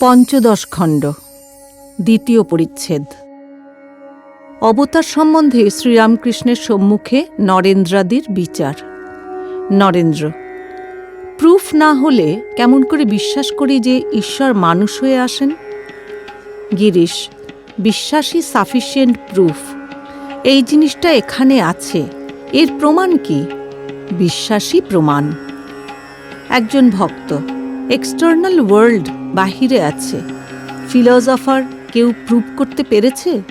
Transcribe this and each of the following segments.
পঞ্চদশ খণ্ড, দ্বিতীয় পরিচ্ছেদ। অবতার সম্বন্ধে শ্রীরামকৃষ্ণের সম্মুখে নরেন্দ্রাদির বিচার। নরেন্দ্র, প্রুফ না হলে কেমন করে বিশ্বাস করি যে ঈশ্বর মানুষ হয়ে আসেন? গিরিশ, বিশ্বাসই সাফিসিয়েন্ট প্রুফ এই জিনিসটা এখানে আছে। এর প্রমাণ কি? বিশ্বাসী প্রমাণ। একজন ভক্ত এক্সটার্নাল ওয়ার্ল্ড বাহিরে আছে। ফিলসফার কেউ প্রুভ করতে পেরেছে?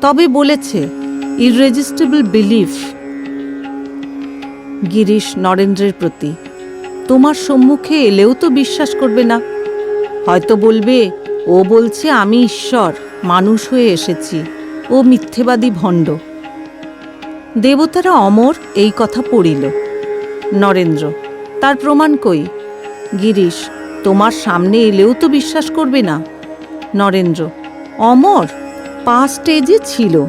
তবে বলেছে ইররেজিস্টেবল বিলিফ গিরিশ নরেন্দ্রের প্রতি। তোমার সম্মুখে এলেও তো বিশ্বাস করবে না। হয়তো বলবে, ও বলছে আমি ঈশ্বর, মানুষ হয়ে এসেছি, ও মিথ্যেবাদী ভণ্ড। দেবতারা অমর এই কথা পড়িল। নরেন্দ্র, তার প্রমাণ কই? গিরিশ তোমার সামনে এলেও তো বিশ্বাস করবে না। নরেন্দ্র, অমর পাঁচ স্টেজে ছিল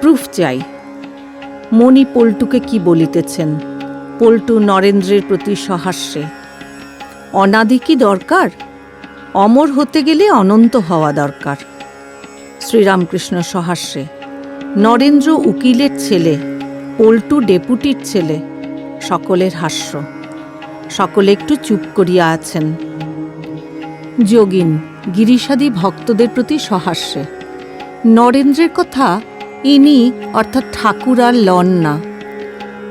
প্রুফ চাই। মণি পল্টুকে কি বলিতেছেন? পল্টু নরেন্দ্রের প্রতি সহাস্যে। অনাদি কি দরকার? অমর হতে গেলে অনন্ত হওয়া দরকার। শ্রীরামকৃষ্ণ সহাস্যে। নরেন্দ্র উকিলের ছেলে, পল্টু ডেপুটির ছেলে, সকলের হাস্য। সকলে একটু চুপ করিয়া আছেন। যোগিন গিরিশাদি ভক্তদের প্রতি সহাস্যে। নরেন্দ্রের কথা ইনি অর্থাৎ ঠাকুর আর লন না।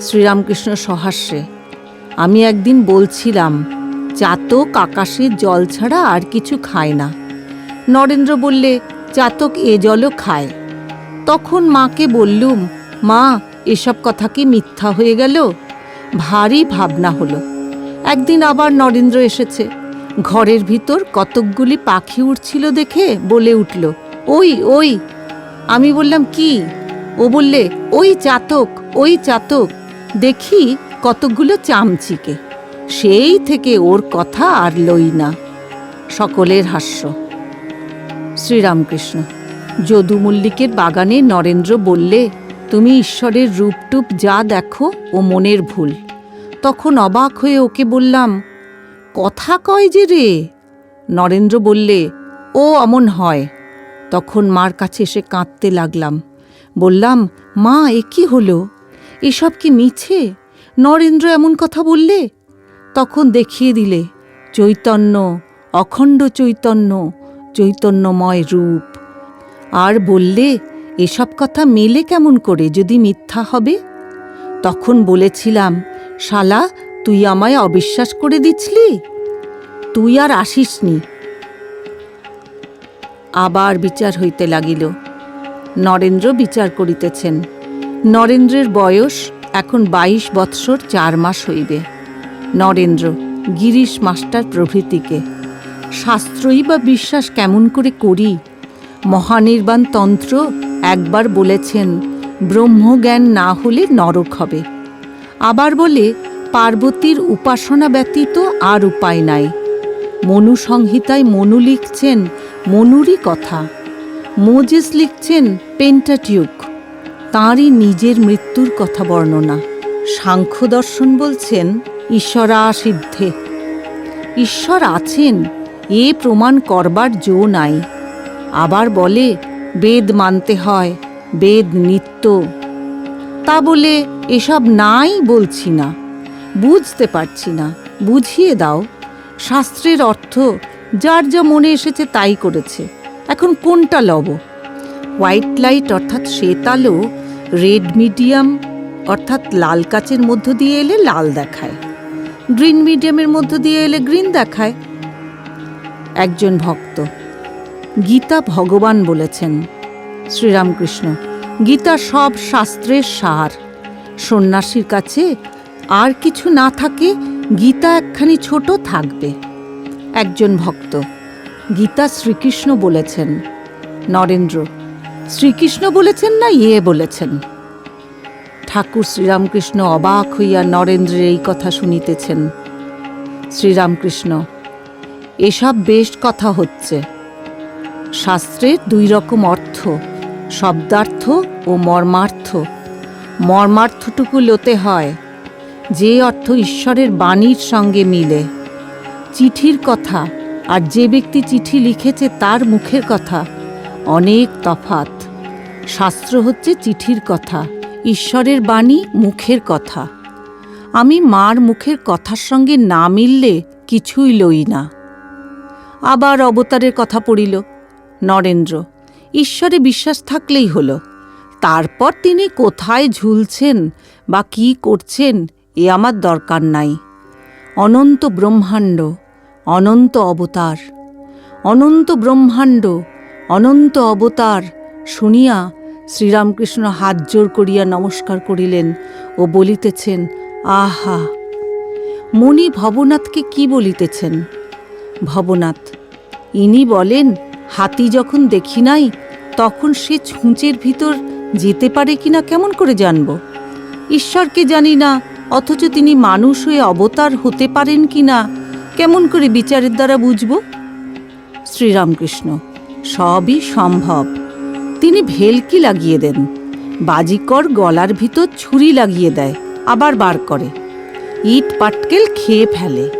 শ্রীরামকৃষ্ণ সহাস্যে, আমি একদিন বলছিলাম, চাতক আকাশের জল ছাড়া আর কিছু খায় না। নরেন্দ্র বললে, চাতক এ জলও খায়। তখন মাকে বললুম, মা, এসব কথা কি মিথ্যা হয়ে গেল? ভারী ভাবনা হলো। একদিন আবার নরেন্দ্র এসেছে ঘরের ভিতর কতকগুলি পাখি উঠছিল দেখে বলে উঠল, ওই ওই। আমি বললাম, কি? ও বললে, ওই চাতক ওই চাতক, দেখি কতকগুলো চামচিকে। সেই থেকে ওর কথা আর লই না। সকলের হাস্য। শ্রীরামকৃষ্ণ, যদু মল্লিকের বাগানে নরেন্দ্র বললে, তুমি ঈশ্বরের রূপটুপ যা দেখো ও মনের ভুল। তখন অবাক হয়ে ওকে বললাম কথা কয় যে রে? নরেন্দ্র বললে, ও অমন হয়। তখন মার কাছে এসে কাঁদতে লাগলাম। বললাম, মা, এ কি হলো? এসব কি মিছে? নরেন্দ্র এমন কথা বললে? তখন দেখিয়ে দিলে, চৈতন্য, অখণ্ড চৈতন্য, চৈতন্যময় রূপ। আর বললে, এসব কথা মেলে কেমন করে? যদি মিথ্যা হবে? তখন বলেছিলাম, শালা তুই আমায় অবিশ্বাস করে দিচ্ছলি তুই আর আসিসনি। আবার বিচার হইতে লাগিল। নরেন্দ্র বিচার করিতেছেন। নরেন্দ্রের বয়স এখন বাইশ বৎসর চার মাস হইবে। নরেন্দ্র, গিরিশ মাস্টার প্রভৃতিকে, শাস্ত্রই বা বিশ্বাস কেমন করে করি? মহানির্বাণ তন্ত্র একবার বলেছেন, ব্রহ্মজ্ঞান না হলে নরক হবে। আবার বলে পার্বতীর উপাসনা ব্যতীত আর উপায় নাই। মনু সংহিতায় মনু লিখছেন মনুরই কথা। মোজেস লিখছেন পেন্টাটিউক। তাঁরই নিজের মৃত্যুর কথা বর্ণনা। সাংখ্য দর্শন বলছেন ঈশ্বরা সিদ্ধে ঈশ্বর আছেন, এ প্রমাণ করবার জো নাই। আবার বলে, বেদ মানতে হয়, বেদ নিত্য। তা বলে এসব নাই বলছি না। বুঝতে পারছি না। বুঝিয়ে দাও। শাস্ত্রের অর্থ, যার যা মনে এসেছে তাই করেছে। এখন কোনটা লব? হোয়াইট লাইট অর্থাৎ শ্বেত আলো রেড মিডিয়াম অর্থাৎ লাল কাচের মধ্য দিয়ে এলে লাল দেখায়। গ্রিন মিডিয়ামের মধ্য দিয়ে এলে গ্রিন দেখায়। একজন ভক্ত, গীতা ভগবান বলেছেন, শ্রীরামকৃষ্ণ, গীতা সব শাস্ত্রের সার। সন্ন্যাসীর কাছে আর কিছু না থাকে, গীতা একখানি ছোট থাকবে। একজন ভক্ত, গীতা শ্রীকৃষ্ণ বলেছেন। নরেন্দ্র, শ্রীকৃষ্ণ বলেছেন না ইয়ে বলেছেন? ঠাকুর শ্রীরামকৃষ্ণ অবাক হইয়া নরেন্দ্রের এই কথা শুনিতেছেন। শ্রীরামকৃষ্ণ, এসব বেশ কথা হচ্ছে। শাস্ত্রের দুই রকম অর্থ, শব্দার্থ ও মর্মার্থ। মর্মার্থটুকু লোতে হয়। যে অর্থ ঈশ্বরের বাণীর সঙ্গে মিলে। চিঠির কথা আর যে ব্যক্তি চিঠি লিখেছে তার মুখের কথা, অনেক তফাত শাস্ত্র হচ্ছে চিঠির কথা, ঈশ্বরের বাণী মুখের কথা। আমি মার মুখের কথার সঙ্গে না মিললে কিছুই লই না। আবার অবতারের কথা পড়িল, নরেন্দ্র, ঈশ্বরে বিশ্বাস থাকলেই হলো। তারপর তিনি কোথায় ঝুলছেন বা কি করছেন এ আমার দরকার নাই। অনন্ত ব্রহ্মাণ্ড, অনন্ত অবতার, অনন্ত ব্রহ্মাণ্ড, অনন্ত অবতার শুনিয়া শ্রীরামকৃষ্ণ হাত জোর করিয়া নমস্কার করিলেন ও বলিতেছেন, আহা! মণি ভবনাথকে কি বলিতেছেন? ভবনাথ, ইনি বলেন, হাতি যখন দেখি নাই, তখন সে ছুঁচের ভিতর যেতে পারে কিনা কেমন করে জানব? ঈশ্বরকে জানি না অথচ তিনি মানুষ হয়ে অবতার হতে পারেন কি না? কেমন করে বিচারের দ্বারা বুঝব? শ্রীরামকৃষ্ণ, সবই সম্ভব। তিনি ভেলকি লাগিয়ে দেন। বাজিকর গলার ভিতর ছুরি লাগিয়ে দেয়। আবার বার করে। ইট পাটকেল খেয়ে ফেলে।